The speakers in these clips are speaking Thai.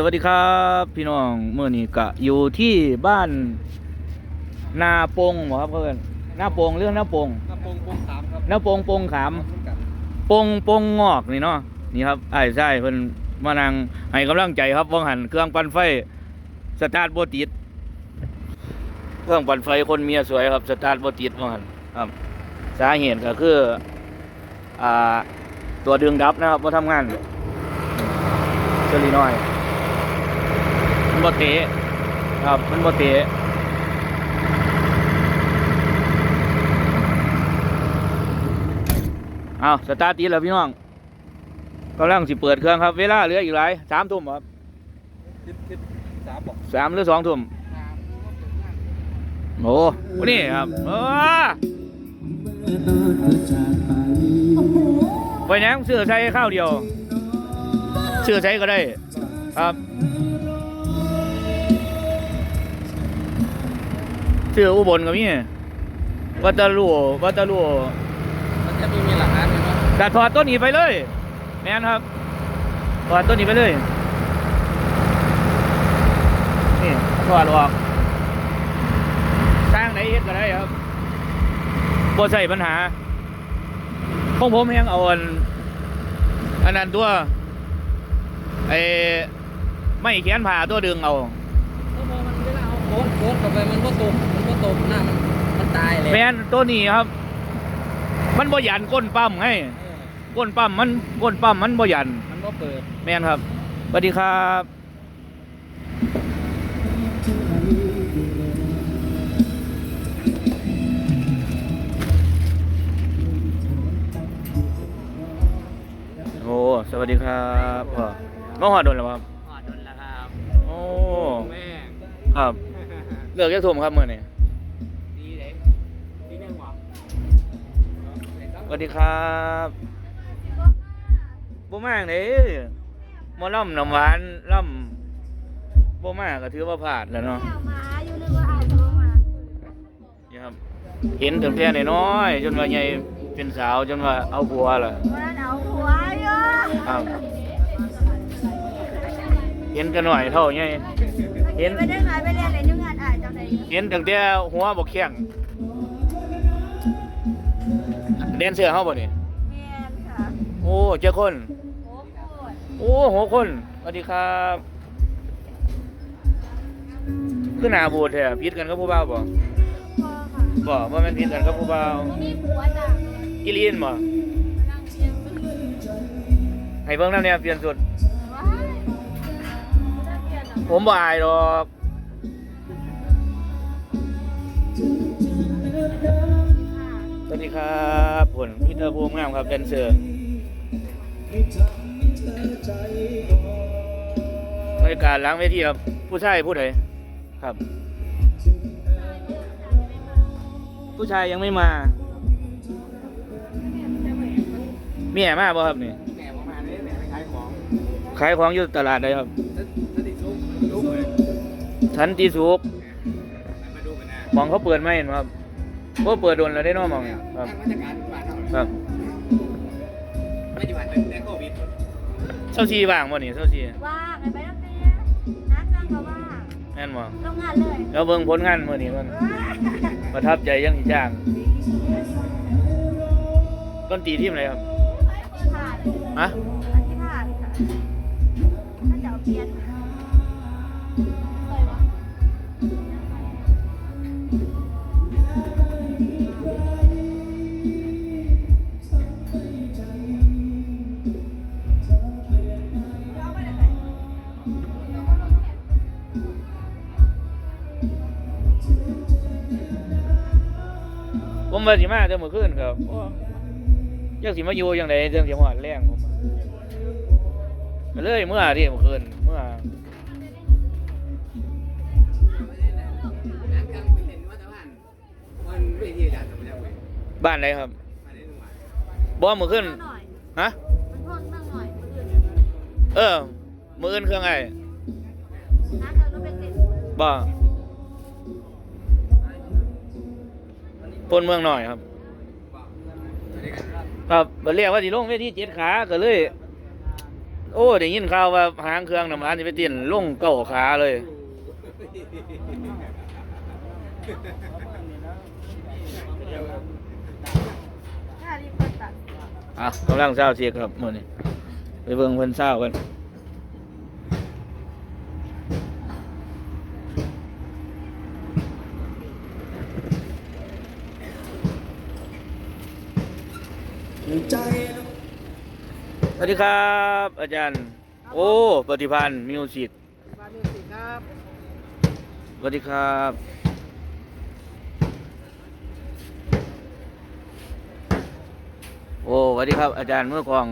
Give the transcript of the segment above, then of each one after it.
สวัสดีครับพี่น้องเมื่อนี้กะอยู่ที่บ้านนาปงเหรอครับเพื่อนนาปงเรื่องนาปงกระโปรงโปรงสามครับนาปงปงขามกันปงปงงอกนี่เนาะนี่ครับไอ้ใช่เพิ่นมานั่งให้กำลังใจครับว่างหันเครื่องปั่นไฟสตาร์ทบ่ติดเครื่องปั่นไฟคนเมียสวยครับสตาร์ทบ่ติดว่างหันครับ สาเหตุก็คืออ่าตัวดึงดับนะครับว่าทำงานเจอรีน้อยมัน บ่เตะครับมันบ่เตะเอาสตาร์ทติดแล้วพี่น้องกำลังสิเปิดเครื่องครับ เวลาเหลืออีกหลายสามทุ่มครับทิศทิศสามบอกสามหรือสองทุ่มโอ้โหนี่ครับเออไปยังเสื้อใช้ข้าวเดียวเสื้อใช้ก็ได้ ครับ เสื้ออุบลก็มีวัตลูวัตลูมันจะมีมีหลักฐานไหมเนาะแต่ถอดต้นนี้ไปเลย แม่นครับถอดต้นนี้ไปเลยนี่ถอดออกสร้างไหนเฮ็ดก็ได้ครับบ่ใช่ปัญหาของผมยังเอาอันอันนั้นตัวไอ้ไม่แขนผ่าตัวดึงเอาถ้าพอมันเวลาเอาโค้ดโค้ดเข้าไปมันก็ตกมันก็ ตกหน้ามันมันตายเลยแม่นตัวนี้ครับ มันบ่หยันก้นปั๊มให้เออก้นปั๊มมันก้นปั๊มมันบ่หยัน มันก็เปิด แม่นครับสวัสดีครับโอ้สวัสดีครับพ่อมาหอดโดนแล้วครับหอดนแล้วครับโอ้ แม่ครับ เลือกยักษ์ทุ่มครับมื่อนี้ สวัสดีครับบ่มากเลยหมอล่ำน้ำหวานล่ำบ่มากก็ถือว่าผ่านแล้วเนาะเอามาอยู่นึกว่าเอาโทรมานี่ครับ เห็นถึงแค่น้อยๆจนว่าใหญ่เป็นสาวจนว่าเอาผัวล่ะวันนั้นเอาหัวเยอะครับเห็นกันหน่อยเท่าใหญ่เห็นไปได้ไงไปเรียนอะไรนึกงานอ่านจังไหนเห็นตั้งแต่หัวบ่แข็ง เดนเสื้อเฮาบ่นี่แม่นค่ะโอ้เจ้าคน โอ้โหโอ้โหคนสวัสดีครับคือหน้าบูดแท้ผิดกันกับผู้บ่าวบ่พ่อค่ะบ่ว่ามันผิดกันกับผู้บ่าวตรงนี้ผัวจ้ะอีลีนบ่นั่งเชียงให้เบิ่งนำเนี่ยเปลี่ยนสุดว้ายน่าเกลียดอะผมบ่อายดอก สวัสดีครับผลพีเตอร์ภูมิงามครับแดนเซอร์บรรยากาศหล้างเวทีครับ ผู้ชายผู้ใดครับ ผู้ชายยังไม่มาเมียมาบ่ครับนี่แม่ประมาณนี้แม่ไปขายของขายของอยู่ตลาดใดครับสติซุกลุกเลยชั้นที่สุกมาดูกันนะมองเขาเปิดไหมเห็นบ่ครับ ก็เปิดโดนแล้วได้เนอมองเนี่ยครับมาจากการบ้านเท่าครับไม่จีบันแต่โควิดเช้าชีว่างบ่นี่เช้าชีว่างไอ้ไปตั้งแต่นักนั่งก็ว่างแม่นบ่โรงงานเลยแล้วเบิ่งผลงานมื้อนี้มันว้ายประทับใจยังสิจ้างต้นตรีทีมอะไรครับผ่านฮะอันที่ผ่านค่ะถ้าจะเอาเปลี่ยน ว่าสิมาแต่มื้อคืนครับโอ้จักสิมาอยู่จังไดจังสิฮอดแรงผมอะก็เลยเมื่อที่เมื่อคืนเมื่อนักการไปเห็นว่าตะวันมันไม่ที่ด่านสมุทรเว้ยบ้านไหนครับมาได้หนึ่งวันบ่มื้อคืนหน่อยฮะมันทนนั่งหน่อยมันอื่นเออมื้ออื่นเครื่องไอ้นะเธอก็เป็นเด็กบ่ ปนเมืองหน่อยครับ ครับบัดเรียกว่าสิลงเวทีเจ็ดขาก็เลย โอ้ได้ยินข่าวว่าหางเครื่องน้ำมันสิไปเตียนลงเก้าขาเลยอะกำลังเศร้าเสียครับมื้อนี้ไปเบิ่งเพิ่นเศร้ากัน วัสดีครับ อาจารย์ โอ้ปฏิพันธ์มิวสิกมาดูสิครับสวัสดีครับโอ้สวัสดีครับอาจารย์มือกลอง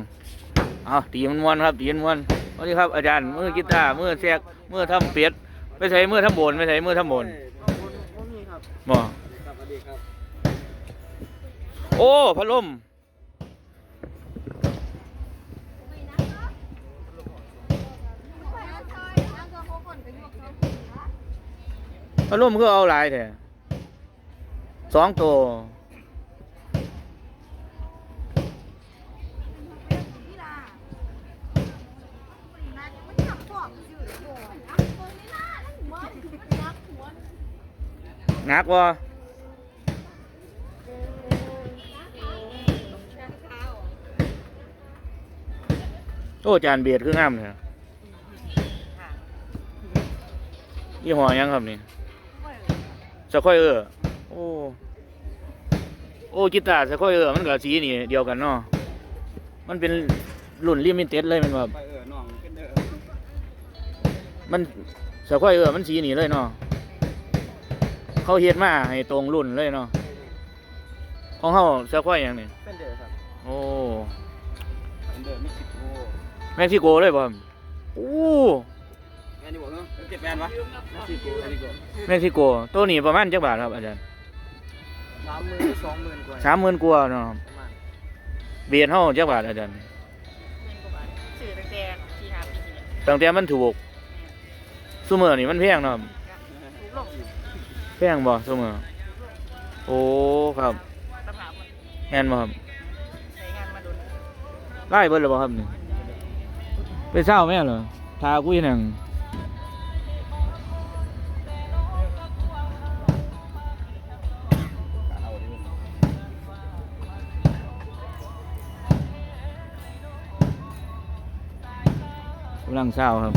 เอาตีมันม้วนครับตีมันม้วนสวัสดีครับอาจารย์มือกีตาร์มือแซกมือทำเป็ดไม่ใช่มือทำโบนไม่ใช่มือทำโบนผมมีครับบ่ครับสวัสดีครับโอ้พัดลมไม่นะไปเอาซอยเอาตัวเขาคนไปยกเขากินนะ พัดลมคือเอาหลายแท้สองตัวนี่ล่ะน่าจะไม่ทำพวกอยู่โอ้ยเอาตัวนักวหนักบ่เท้าโอ้จานเบียดคืองามแท้ยี่ห้อยังครับนี่ สควอยเออร์โอ้ โอ้กีตาร์สควอยเออร์มันกับสีนี่เดียวกันเนาะ มันเป็นรุ่นลิมิเต็ดเลยแมันว่าไปเออน้องเป็นเด้อมันสควอยเออร์มันสีนี่เลยเนาะ เขาเฮ็ดมาให้ตรงรุ่นเลยเนาะ ของเฮาสควอยหยังนี่เป็นเด้อครับ โอ้เป็นเด้อเม็กซิโก เม็กซิโกเลยบ่ครับโอ้ แอนนี่บอกเนาะเจ็ดแปดวะเม็กซิโกเม็กซิโกเม็กซิโกตัวนี้ประมาณจักบาทครับอาจารย์สามหมื่นสองหมื่นกว่าสามหมื่นกว่าเนาะประมาณเบียดเฮาจักบาทอาจารย์เงินกว่าบาทสื่อตั้งแต่ที่หาปีที่แล้วตั้งแต่มันถูกซุมื้อนี่มันแพงเนาะถูกลงแพงบ่ซุมื้อโอ้ครับสภาพมันแม่นบ่ครับใช้งานมาโดนไล่เบิดแล้วบ่ครับนี่ไปเศร้าแม่เหรอทาคุยหนังำลังเศร้าครับ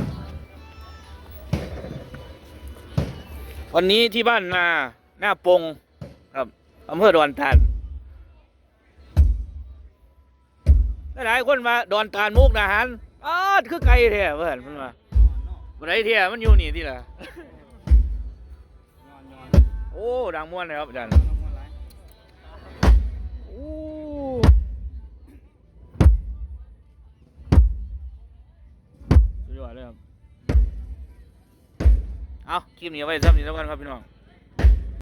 วันนี้ที่บ้านนาหน้าปงครับอำเภอดอนตานหลายคนมาดอนตานมุกนาหารอ้าดคือไกลแท้เพื่อนเพิ่นว่าบได้แท้มันอยู่นี่ที่ละโอ้ดังม่วนเลยครับอาจารย์โอ้ เอาคลิปนี้ไว้ซ้ำนี้แล้วกันครับพี่น้อง